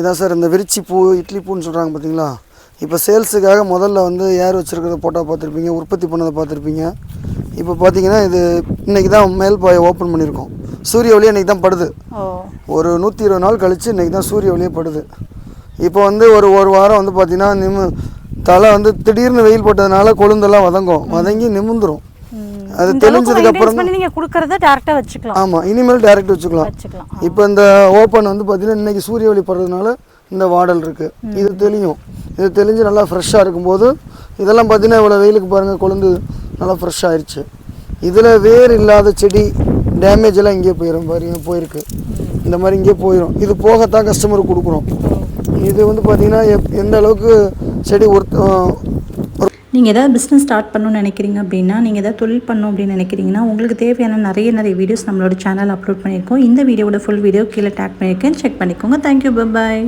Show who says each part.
Speaker 1: இதான் சார் இந்த விரிச்சி பூ இட்லி பூன்னு சொல்கிறாங்க பார்த்தீங்களா இப்போ சேல்ஸுக்காக முதல்ல வந்து ஏர் வச்சுருக்கிறத போட்டால் பார்த்துருப்பீங்க உற்பத்தி பண்ணதை பார்த்துருப்பீங்க. இப்போ பார்த்தீங்கன்னா இது இன்றைக்கி தான் மேல் பாயை ஓப்பன் பண்ணியிருக்கோம். சூரிய ஒளி இன்றைக்கி தான் படுது. ஒரு நூற்றி இருபது நாள் கழித்து இன்றைக்கி தான் சூரிய ஒளியே படுது. இப்போ வந்து ஒரு ஒரு வாரம் வந்து பார்த்திங்கன்னா நிமு தலை வந்து திடீர்னு வெயில் போட்டதுனால கொழுந்தெல்லாம் வதங்கும். வதங்கி நிமிந்துரும் அது தெளிஞ்சதுக்கு அப்புறம்
Speaker 2: நீங்கள் கொடுக்கறத டேரெக்டாக வச்சுக்கலாம்.
Speaker 1: ஆமாம் இனிமேல் டேரெக்ட் வச்சுக்கலாம்.
Speaker 2: வச்சுக்கலாம்.
Speaker 1: இப்போ இந்த ஓப்பன் வந்து பார்த்தீங்கன்னா இன்னைக்கு சூரிய ஒளி படுறதுனால இந்த வாடல் இருக்குது இது தெளியும். இது தெளிஞ்சு நல்லா ஃப்ரெஷ்ஷாக இருக்கும்போது இதெல்லாம் பார்த்தீங்கன்னா இவ்வளோ வெயிலுக்கு பாருங்கள் கொழுந்து நல்லா ஃப்ரெஷ் ஆயிடுச்சு இதில் வேர் இல்லாத செடி டேமேஜ் எல்லாம் இங்கே போயிடும் பாருங்க போயிருக்கு. இந்த மாதிரி இங்கே போயிடும் இது போகத்தான் கஸ்டமருக்கு கொடுக்குறோம் இது வந்து பார்த்தீங்கன்னா எப்- எந்த அளவுக்கு செடி ஒருத்த
Speaker 3: நீங்கள் எதாவது பிஸ்னஸ் ஸ்டார்ட் பண்ணணும்னு நினைக்கிறீங்க அப்படின்னா நீங்கள் எதாவது தொழில் பண்ணணும் அப்படின்னு நினைக்கிறீங்கன்னா உங்களுக்கு தேவையான நிறைய நிறைய வீடியோஸ் நம்மளோட சேனல் அப்லோட் பண்ணியிருக்கோம். இந்த வீடியோவோட ஃபுல் வீடியோ கீழே டேக் பண்ணியிருக்கேன். செக் பண்ணிக்கோங்க. Thank you bye